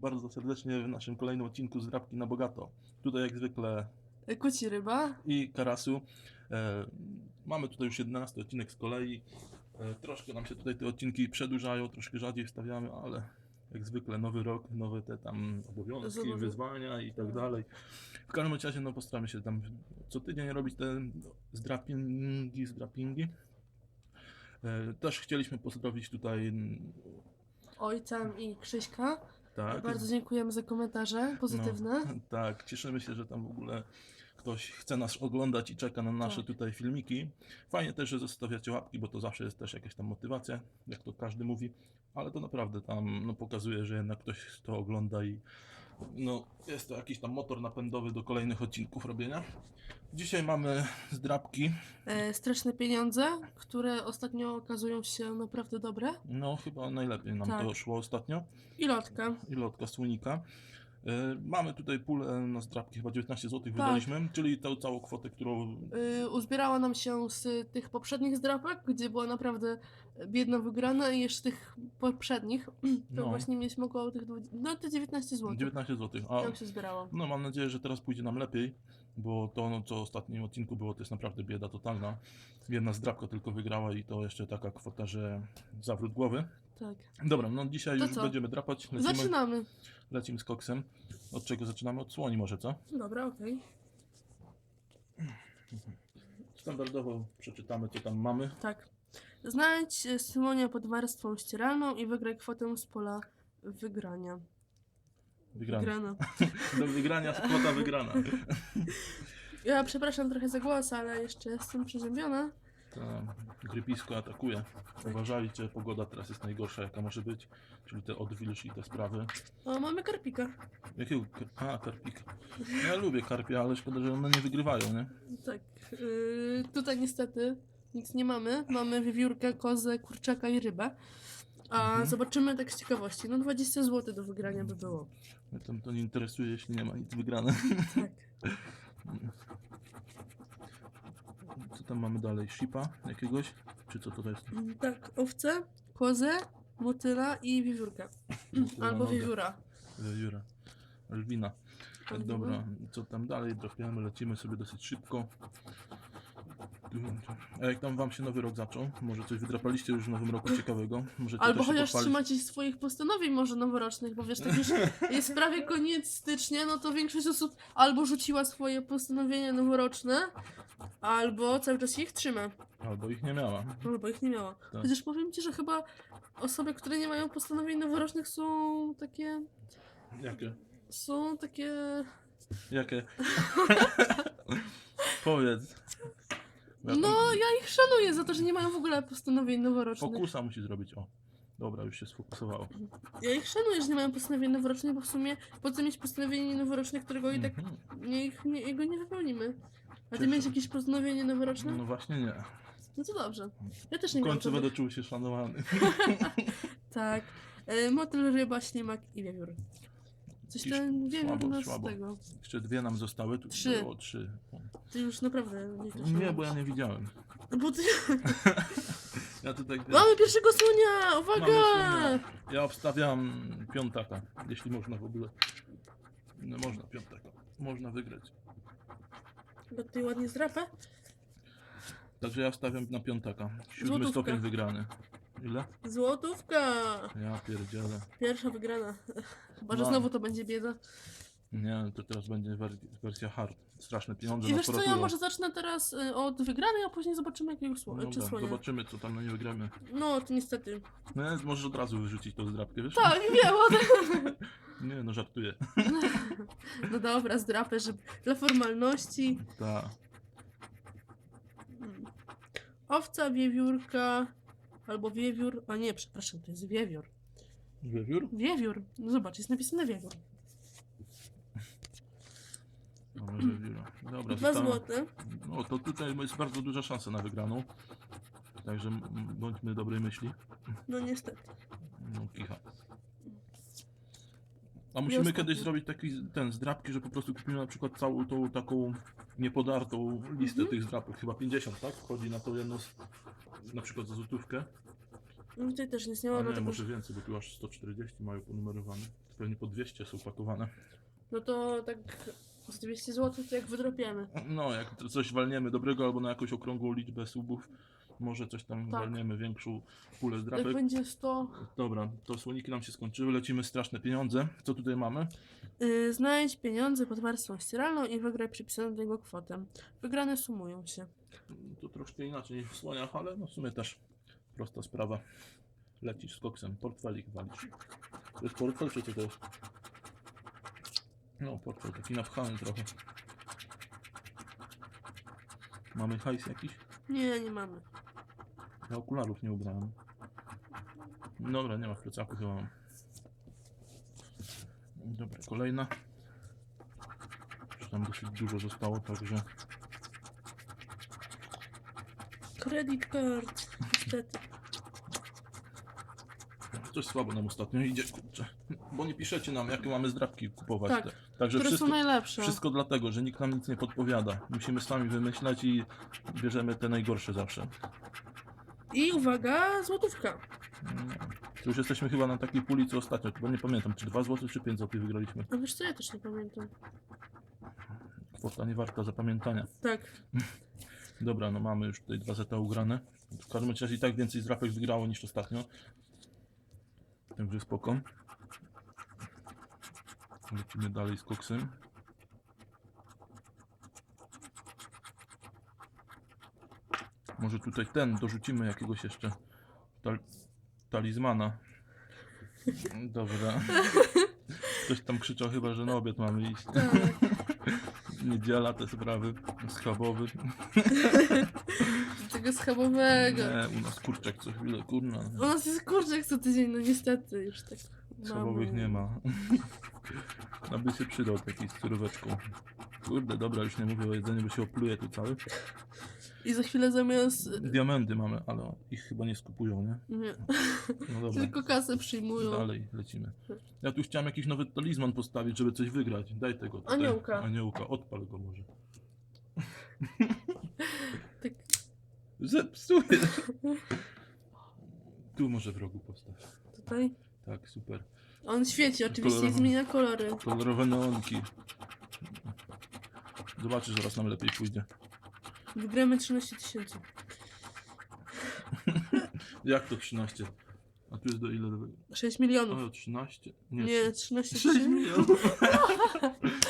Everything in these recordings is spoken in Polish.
bardzo serdecznie w naszym kolejnym odcinku z Drapki na Bogato. Tutaj jak zwykle Kuci ryba. i Karasu. E, mamy tutaj już 11 odcinek z kolei. E, troszkę nam się tutaj te odcinki przedłużają, troszkę rzadziej wstawiamy, ale jak zwykle nowy rok, nowe te tam obowiązki, wyzwania i tak dalej. W każdym razie no postaramy się tam co tydzień robić te zdrapingi, zdrapingi. E, też chcieliśmy pozdrowić tutaj Ojcem i Krzyśka. Tak, Bardzo dziękujemy za komentarze pozytywne. No, tak, cieszymy się, że tam w ogóle ktoś chce nas oglądać i czeka na nasze Tak. tutaj filmiki. Fajnie też, że zostawiacie łapki, bo to zawsze jest też jakaś tam motywacja, jak to każdy mówi, ale to naprawdę tam no, pokazuje, że jednak ktoś to ogląda i no, jest to jakiś tam motor napędowy do kolejnych odcinków robienia. Dzisiaj mamy zdrabki, E, straszne pieniądze, które ostatnio okazują się naprawdę dobre. no chyba najlepiej nam Tak. to szło ostatnio. I lotka. i lotka słonika. E, Mamy tutaj pulę na zdrabki, chyba 19 zł Tak. wydaliśmy, czyli tą całą kwotę, którą Y, uzbierała nam się z tych poprzednich zdrapek, gdzie była naprawdę biedna wygrana i jeszcze tych poprzednich. To No. właśnie mieliśmy około tych no te 19 zł. 19 zł. A Tam się zbierało. no mam nadzieję, że teraz pójdzie nam lepiej, bo to no, co w ostatnim odcinku było, to jest naprawdę bieda totalna. Jedna zdrabka tylko wygrała i to jeszcze taka kwota, że zawrót głowy. Tak. Dobra, no dzisiaj To już co? będziemy drapać. Lecimy, Zaczynamy. lecimy z koksem. Od czego zaczynamy? Od słoni może, co? Dobra, okej. Standardowo przeczytamy, co tam mamy. Tak. Znajdź e, słonia pod warstwą ścieralną i wygraj kwotę z pola wygrania. Wygrana. Wygrana. Do wygrania kwota wygrana. Ja przepraszam trochę za głos, ale jeszcze jestem przeziębiona. To grypisko atakuje. Uważajcie, pogoda teraz jest najgorsza jaka może być, czyli te odwilż i te sprawy. O, mamy karpika. Jakiego? A, karpika. No Ja lubię karpia, ale szkoda, że one nie wygrywają, nie? Tak. Yy, tutaj niestety nic nie mamy. Mamy wiewiórkę, kozę, kurczaka i rybę. A Mhm. zobaczymy tak z ciekawości. No 20 zł do wygrania by było. Mnie tam to nie interesuje, jeśli nie ma nic wygrane. Tak. Tam mamy dalej? Shipa jakiegoś? Czy co to jest? Tak, owce, kozę, motyla i wiewiórkę. Motyla Albo wiewióra. Wiewióra. Elwina. Dobra, co tam dalej? Trafiamy, lecimy sobie dosyć szybko. A jak tam wam się nowy rok zaczął? Może coś wydrapaliście już w nowym roku ciekawego? Możecie Albo też się chociaż pochwalić. trzymacie się swoich postanowień może noworocznych, bo wiesz, tak już jest prawie koniec stycznia, no to większość osób albo rzuciła swoje postanowienia noworoczne, albo cały czas ich trzyma, Albo ich nie miała. albo ich nie miała. Tak. Chociaż powiem ci, że chyba osoby, które nie mają postanowień noworocznych są takie, Jakie? są takie... Jakie? Powiedz. Ja No, ja ich szanuję za to, że nie mają w ogóle postanowień noworocznych. Fokusa musi zrobić, o. Dobra, już się sfokusowało. Ja ich szanuję, że nie mają postanowień noworocznych, bo w sumie po co mieć postanowienie noworoczne, którego i tak Mhm. nie, ich, nie, jego nie wypełnimy. A ty Cieszę. miałeś jakieś postanowienie noworoczne? No właśnie nie. No to dobrze. Ja też W nie miałam końcu żadnych. będę czuł się szanowany. Tak. E, motyl, ryba, ślimak i wiewiór. Coś Jakiś ten wiewiór słabo, nas słabo. tego. Jeszcze dwie nam zostały. Tu Trzy. Było trzy. Ty już naprawdę nie No Nie, bo ja nie widziałem. Bo ty... Ja tutaj. Mamy pierwszego słonia! Uwaga! Słonia. Ja obstawiam piątaka, jeśli można w ogóle. No można piątaka. Można wygrać. Bo ty ładnie zdrapę. Także ja stawiam na piątaka. Siódmy Złotówka. stopień wygrany. Ile? Złotówka! Ja pierdzielę. Pierwsza wygrana. Chyba, że No. znowu to będzie bieda. Nie, to teraz będzie wer- wersja hard. Straszne pieniądze I na wiesz co, ja może zacznę teraz y, od wygranej, a później zobaczymy jakiego słonia. czy Dobra, słonia. zobaczymy co tam na nie wygramy. No, to niestety. No, możesz od razu wyrzucić tą zdrabkę, wiesz? Tak, wiem o tym. Nie, no żartuję. No dobra, zdrapę, żeby dla formalności. Ta. Mm. Owca, wiewiórka, albo wiewiór. A nie, przepraszam, to jest wiewiór. Wiewiór? Wiewiór. No zobacz, jest napisane wiewiór. Mamy wiewióra. Dobra, Dwa została- złote. No to tutaj jest bardzo duża szansa na wygraną. Także m- bądźmy dobrej myśli. No niestety. No kicha. A musimy ostatni. kiedyś zrobić taki ten zdrabki, że po prostu kupimy na przykład całą tą taką niepodartą listę Mhm. tych zdrapek. Chyba 50, tak? Wchodzi na tą jedną, z- na przykład za złotówkę. No tutaj też nic nie A ma, nie, dlatego, może że... więcej, bo tu aż 140 mają ponumerowane. Pewnie po 200 są pakowane. No to tak z 200 zł to jak wydropiemy. No, jak coś walniemy dobrego albo na jakąś okrągłą liczbę subów, może coś tam Tak. walniemy, większą pulę Jak zdrapek. będzie 100... Dobra, to słoniki nam się skończyły, lecimy straszne pieniądze. Co tutaj mamy? Yy, znajdź pieniądze pod warstwą steralną i wygraj przypisaną do niego kwotę. Wygrane sumują się. To troszkę inaczej niż w słoniach, ale no w sumie też prosta sprawa. Lecisz z koksem, portfelik walisz. To jest portfel czy co to jest? No, portfel taki napchany trochę. Mamy hajs jakiś? Nie, nie mamy. Ja okularów nie ubrałem. Dobra, nie ma w plecaku chyba mam. Dobra, kolejna. Już tam dosyć dużo zostało, także... Credit card. Niestety. Coś słabo nam ostatnio idzie, kurczę. Bo nie piszecie nam, jakie mamy zdrabki kupować. Tak, Te- Także Które wszystko, są najlepsze. wszystko dlatego, że nikt nam nic nie podpowiada. Musimy sami wymyślać i bierzemy te najgorsze zawsze. I uwaga, złotówka. No. Już jesteśmy chyba na takiej puli co ostatnio, bo nie pamiętam, czy 2 zł, czy 5 zł wygraliśmy. A wiesz co, ja też nie pamiętam. Kwota nie warta zapamiętania. Tak. Dobra, no mamy już tutaj dwa zeta ugrane. W każdym razie i tak więcej zdrapek wygrało niż ostatnio. Także spoko. Lecimy dalej z koksem. Może tutaj ten dorzucimy jakiegoś jeszcze tal talizmana. Dobra. Ktoś tam krzyczał chyba, że na obiad mamy iść. tak. Niedziela te sprawy. Schabowy. Tego schabowego. Nie, u nas kurczak co chwilę, kurna. U nas jest kurczak co tydzień, no niestety już tak. Schabowych mamy. nie ma. Aby się przydał taki z suróweczką. Kurde, dobra, już nie mówię o jedzeniu, bo się opluje tu cały. I za chwilę zamiast... Diamenty mamy, ale ich chyba nie skupują, nie? Nie, No dobra, tylko kasę przyjmują. dalej lecimy. Ja tu chciałem jakiś nowy talizman postawić, żeby coś wygrać. Daj tego tutaj. Aniołka. Aniołka, odpal go może. Tak. Zepsuję. Tu może w rogu postaw. Tutaj. Tak, super. On świeci oczywiście i zmienia kolory. Kolorowe neonki. Zobaczysz, zaraz nam lepiej pójdzie. Wygramy 13 tysięcy. Jak to 13? A tu jest do ile? 6 milionów. O, 13? Nie, Nie, 13 6 tysięcy. milionów.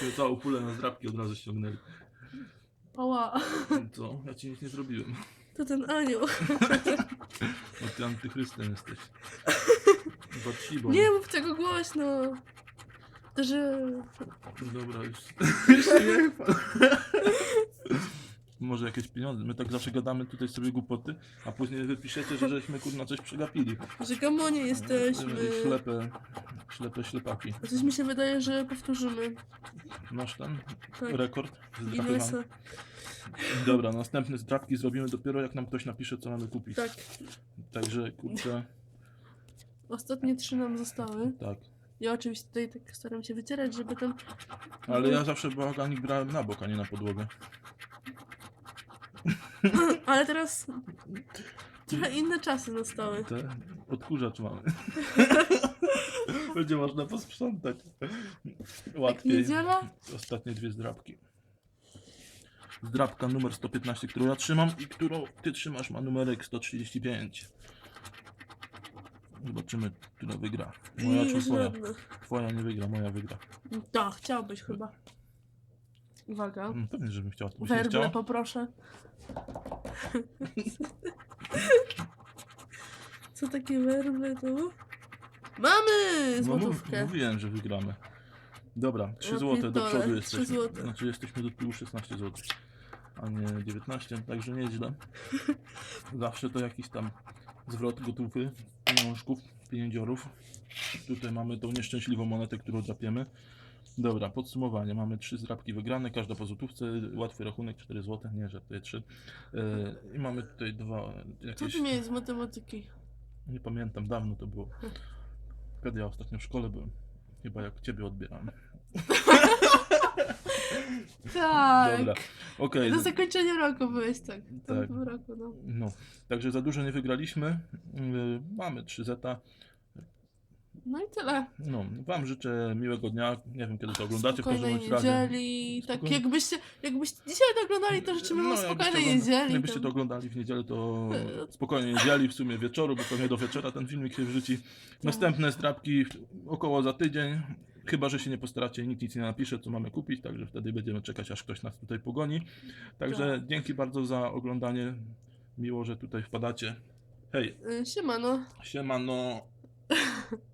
To Całą pulę na zdrabki od razu ściągnęli. Oła, Co? Ja ci nic nie zrobiłem. to ten anioł. Bo ty antychrystem jesteś. Batsibą. Nie mów tego głośno. To, że... Dobra, już. już nie chwal. Może jakieś pieniądze. My tak zawsze gadamy tutaj sobie głupoty, a później wy piszecie, że żeśmy kurna coś przegapili. że gamonie jesteśmy. Ślepe, ślepe ślepaki. Coś mi się wydaje, że powtórzymy. Masz ten Tak. rekord? Dobra, następne zdrapki zrobimy dopiero jak nam ktoś napisze, co mamy kupić. Tak. Także kurczę, Ostatnie trzy nam zostały. tak. Ja oczywiście tutaj tak staram się wycierać, żeby tam... Ale ja zawsze bałaganik brałem na bok, a nie na podłogę. Ale teraz... Trochę inne czasy nastały. Te odkurzacz mamy. Będzie można posprzątać. Jak Łatwiej. niedziela? Ostatnie dwie zdrapki. Zdrapka numer 115, którą ja trzymam i którą ty trzymasz ma numerek 135. Zobaczymy, która wygra. Moja czy twoja? żadne. Twoja nie wygra, moja wygra. Tak, chciałbyś chyba. Uwaga. Mm, Pewnie, żebym chciał. To byś nie Werble poproszę. Co takie werble tu? Mamy No, mów, złotówkę. mówiłem, że wygramy. Dobra, 3 Ja złote do pierdolę, przodu 3 jesteśmy. złote. Znaczy jesteśmy do tyłu 16 zł, a nie 19, także nieźle. Zawsze to jakiś tam zwrot gotówy, pieniążków, pieniędziorów. Tutaj mamy tą nieszczęśliwą monetę, którą drapiemy. Dobra, podsumowanie. Mamy trzy zdrapki wygrane, każda po złotówce, łatwy rachunek 4 zł, nie żartuję 3. I mamy tutaj dwa Co jakieś... ty miałeś z matematyki? Nie pamiętam, dawno to było. Kiedy ja ostatnio w szkole byłem. Chyba jak ciebie odbierałem. Tak. Dobra, okej. Do zakończenia roku byłeś tak. Tak. tym roku, no. No, także za dużo nie wygraliśmy. Yy, Mamy 3 zeta. No i tyle. No, wam życzę miłego dnia. Nie wiem kiedy to oglądacie w każdym Spokojnej bądź razie. niedzieli. Tak, jakbyście, jakbyście dzisiaj to oglądali, to życzymy wam No, jakbyście spokojnej ogląda- niedzieli. Jakbyście tam. to oglądali w niedzielę, to spokojnie niedzieli, w sumie wieczoru, bo pewnie do wieczora ten filmik się wrzuci. Tak. Następne zdrabki około za tydzień. Chyba, że się nie postaracie i nikt nic nie napisze, co mamy kupić, także wtedy będziemy czekać, aż ktoś nas tutaj pogoni. Także Tak. dzięki bardzo za oglądanie. Miło, że tutaj wpadacie. Hej, Y, Siemano. siemano.